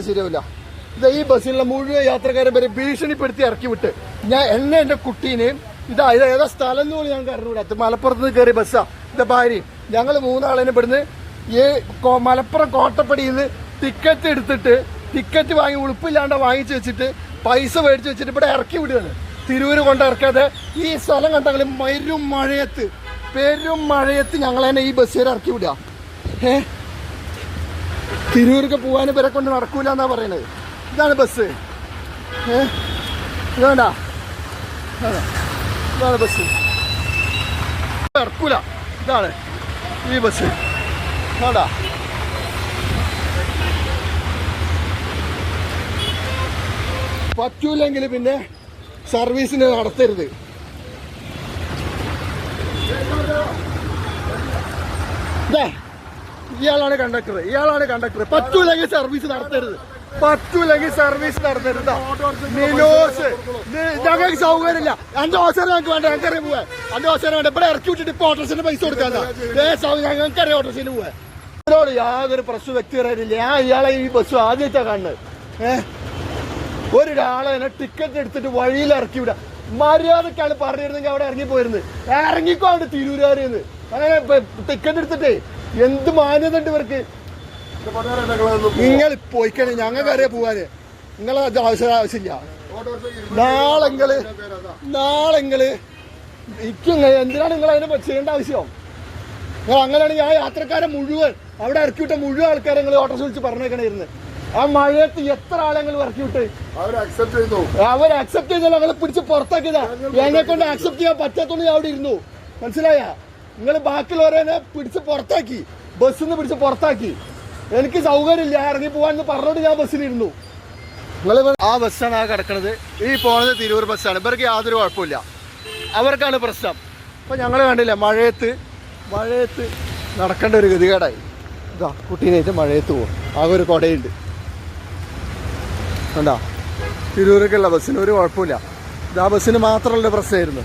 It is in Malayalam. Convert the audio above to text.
ശരിയാവില്ല. ഇത് ഈ ബസ്സിലുള്ള മുഴുവൻ യാത്രക്കാരെ വരെ ഭീഷണിപ്പെടുത്തി ഇറക്കി വിട്ട്. ഞാൻ എന്നെ എന്റെ കുട്ടീനെയും ഇതാ ഏതാ സ്ഥലം എന്ന് പോലും ഞങ്ങൾക്ക് അറിഞ്ഞൂടാ. ഇത് മലപ്പുറത്ത് നിന്ന് കയറി ബസ്സാ. ഇത് ഭാര്യയും ഞങ്ങൾ മൂന്നാളിനെ ഇവിടുന്ന് ഈ മലപ്പുറം കോട്ടപ്പടിയിൽ നിന്ന് ടിക്കറ്റ് എടുത്തിട്ട് ടിക്കറ്റ് വാങ്ങി ഉളുപ്പില്ലാണ്ട് വാങ്ങിച്ചു വെച്ചിട്ട് പൈസ മേടിച്ച് വെച്ചിട്ട് ഇവിടെ ഇറക്കി വിടുകയാണ്. തിരൂര് കൊണ്ട് ഇറക്കാതെ ഈ സ്ഥലം കണ്ടെങ്കിൽ മരും മഴയത്ത് പെരും മഴയത്ത് ഞങ്ങളെന്നെ ഈ ബസ്സുകാരെ ഇറക്കി വിടുക. ഏഹ് തിരൂർക്ക് പോകാൻ ഇവരെ കൊണ്ട് നടക്കൂല എന്നാ പറയണത്. ഇതാണ് ബസ് ഏ? ഇതാണ്ടാ ഇതാണ്. ബസ് ഇറക്കൂല ഇതാണ് ഈ ബസ് വേണ്ടാ. പറ്റൂലെങ്കിൽ പിന്നെ സർവീസിന് നടത്തരുത്. ഇതാ. ഇയാളാണ് കണ്ടക്ടർ ഇയാളാണ് കണ്ടക്ടർ പറ്റൂലെങ്കിൽ സർവീസ് നടത്തരുത്. പറ്റൂലെങ്കിൽ സർവീസ് നടത്തരുത് നിലോസ് ഞങ്ങൾക്ക് സൗകര്യമില്ല. അഞ്ച് അവസരം ഞങ്ങൾക്ക് വേണ്ട? ഞങ്ങൾക്ക് അറിയാൻ പോവാ. അഞ്ച് അവസരം വേണ്ട? ഇവിടെ ഇറക്കി വിട്ടിട്ട് ഇപ്പൊ ഓട്ടോസിന്റെ പൈസ കൊടുക്കാൻ ഞങ്ങൾക്ക് അറിയാം ഓട്ടോസിന് പോവാ ഇതിനോട് യാതൊരു പ്രശ്ന വ്യക്തിപരമില്ല ഞാൻ ഇയാളെ ഈ ബസ് ആദ്യത്തെ കാണുന്നത്. ഏഹ് ഒരാളെ ടിക്കറ്റ് എടുത്തിട്ട് വഴിയിൽ ഇറക്കി വിടാം. മര്യാദക്കാണ് പറഞ്ഞിരുന്നെങ്കിൽ അവിടെ ഇറങ്ങി പോയിരുന്നത് ഇറങ്ങിക്കോണ്ട് തിരൂരാറിയെന്ന് അങ്ങനെ ടിക്കറ്റ് എടുത്തിട്ടേ എന്ത് മാന്യത ഉണ്ട് ഇവർക്ക്? നിങ്ങൾ പോയിക്കണേ ഞങ്ങൾക്ക് അറിയാ പോവാന്. നിങ്ങളെ ആവശ്യം ആവശ്യമില്ല. നാളെങ്ങൾ നാളെങ്ങൾ ഇക്കും എന്തിനാണ് നിങ്ങൾ അതിനെ ചെയ്യേണ്ട ആവശ്യം? നിങ്ങൾ അങ്ങനെയാണെങ്കിൽ ആ യാത്രക്കാരെ മുഴുവൻ അവിടെ ഇറക്കി വിട്ട മുഴുവൻ ആൾക്കാരെ നിങ്ങൾ ഓട്ടോ വിളിച്ച് പറഞ്ഞേക്കണേരുന്നു ആ മഴയത്ത് എത്ര ആളെ ഇറക്കി വിട്ട് അവർ അക്സെപ്റ്റ് ചെയ്തു. അവർ അക്സെപ്റ്റ് ചെയ്താൽ ഞങ്ങളെ പിടിച്ച് പുറത്താക്കിയതാ. എന്നെ കൊണ്ട് അക്സെപ്റ്റ് ചെയ്യാൻ പറ്റാത്തോണ്ട് ഞാൻ അവിടെ ഇരുന്നു. മനസ്സിലായ? നിങ്ങൾ ബാക്കിയുള്ളവരെ പിടിച്ച് പുറത്താക്കി. ബസ്സിൽ നിന്ന് പിടിച്ച് പുറത്താക്കി. എനിക്ക് സൗകര്യമില്ല ഇറങ്ങി പോവാന്ന് പറഞ്ഞോണ്ട് ഞാൻ ബസ്സിലിരുന്നു. ആ ബസ്സാണ് ആ കിടക്കുന്നത് ഈ പോണത് തിരൂർ ബസ്സാണ്. ഇവർക്ക് യാതൊരു കുഴപ്പമില്ല അവർക്കാണ് പ്രശ്നം. അപ്പോൾ ഞങ്ങൾ കണ്ടില്ല മഴയത്ത് മഴയത്ത് നടക്കേണ്ട ഒരു ഗതികേടായി. ഇതാ കുട്ടീനായിട്ട് മഴയത്ത് പോകും ആകെ ഒരു കൊടയുണ്ട്. കണ്ടാ? തിരൂരേക്കുള്ള ബസ്സിന് ഒരു കുഴപ്പമില്ല ഇത് ആ ബസ്സിന് മാത്രമുള്ള പ്രശ്നമായിരുന്നു.